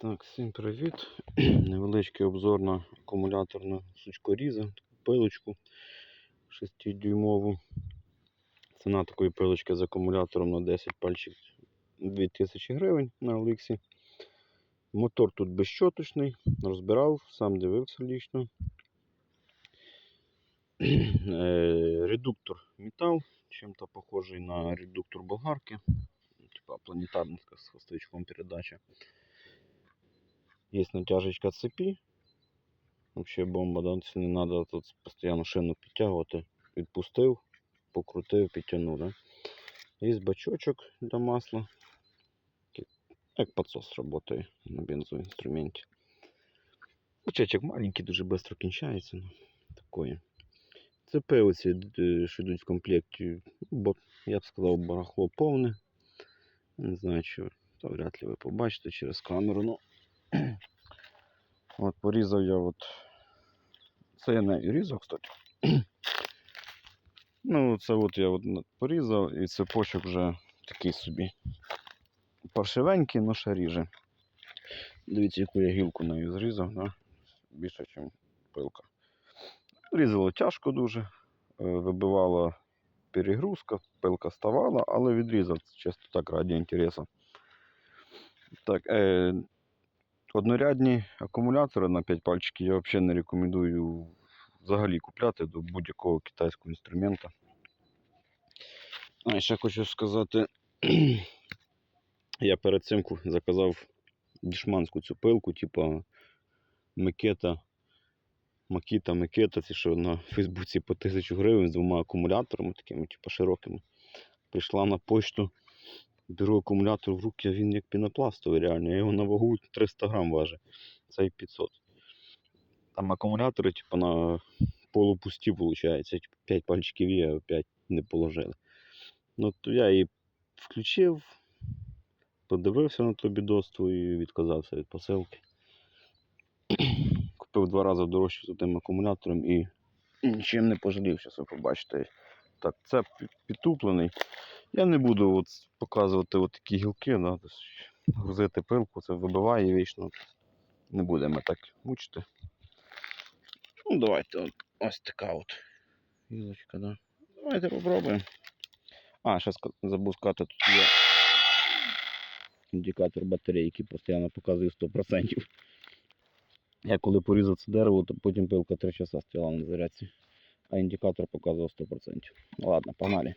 Так, всім привіт. Невеличкий обзор на акумуляторну сучкоріза, таку пилочку 6-дюймову. Ціна такої пилочки з акумулятором на 10 пальчик 2000 гривень на Олексі. Мотор тут безщоточний, розбирав, сам дивився лічно. Е, Редуктор метал, чим-то похожий на редуктор болгарки. Типа планетарний з хвостовичком передача. Есть натяжечка цепи. Вообще бомба, да? Це не треба тут постійно шину підтягувати. Відпустив, покрутив, підтягнув, да? Є бачочок для масла. Як підсос працює на бензоінструменті. Бачочок маленький, дуже швидко кінчається. Ну, такое. Цепи оці, е, що йдуть в комплекті, бо, я б сказав, барахло повне. Не знаю, чи то вряд ли ви побачите через камеру. Ну, От порізав я от. Це я не різав, кстати. Ну, це от я от порізав і цепочок вже такий собі. Паршивенький, но ще ріже. Дивіться, яку я гілку нею зрізав, да? більше, ніж пилка. Різало тяжко дуже, е, вибивала перегрузка, пилка ставала, але відрізав чисто так раді інтересу. Так, е, Однорядні акумулятори на 5 пальчиків я взагалі не рекомендую взагалі купляти до будь-якого китайського інструмента. А ще хочу сказати, я перед цим заказав дішманську цю пилку, типа Микета, Макіта, Микета, ці що на Фейсбуці по 1000 гривень з двома акумуляторами, такими, типа широкими. Прийшла на почту. Беру акумулятор в руки, а він як пінопластовий реально. Я його на вагу 300 грам важить. Цей 500. Там акумулятори, типу, на полупусті, виходить. Типу, 5 пальчиків є, а 5 не положили. Ну, то я її включив, подивився на то бідоство і відказався від посилки. Купив два рази дорожче за тим акумулятором і нічим не пожалів, зараз ви побачите. Так, це підтуплений. Я не буду от показувати от такі гілки, тобто грузити пилку, це вибиває вічно. Не будемо так мучити. Ну, давайте от, ось така от гілочка, да. Давайте попробуємо. А, ще забув сказати, тут є індикатор батарейки, постійно показує 100%. Я коли порізав це дерево, то потім пилка 3 часа стояла на зарядці, а індикатор показував 100%. Ну ладно, погнали.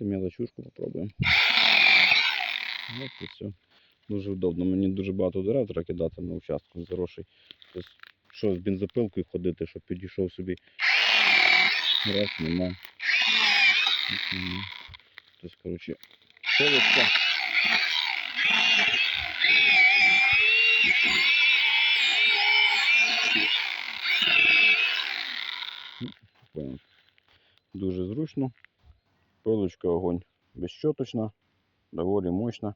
Эту мелочушку попробуємо. От і все. Дуже удобно. Мені дуже багато дерев треба кидати на участку заросший. Тобто, що з бензопилкою ходити, щоб підійшов собі. Раз, нема. Тобто, коротше, пилочка. Ну, Дуже зручно. Пилочка огонь безщоточна, доволі мощна.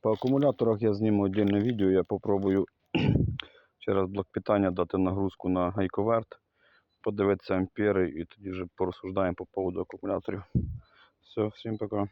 По акумуляторах я зніму віддільне відео, я попробую через блок питання дати нагрузку на гайковерт, подивитися ампери і тоді вже порозсуждаємо по поводу акумуляторів. Все, всім пока.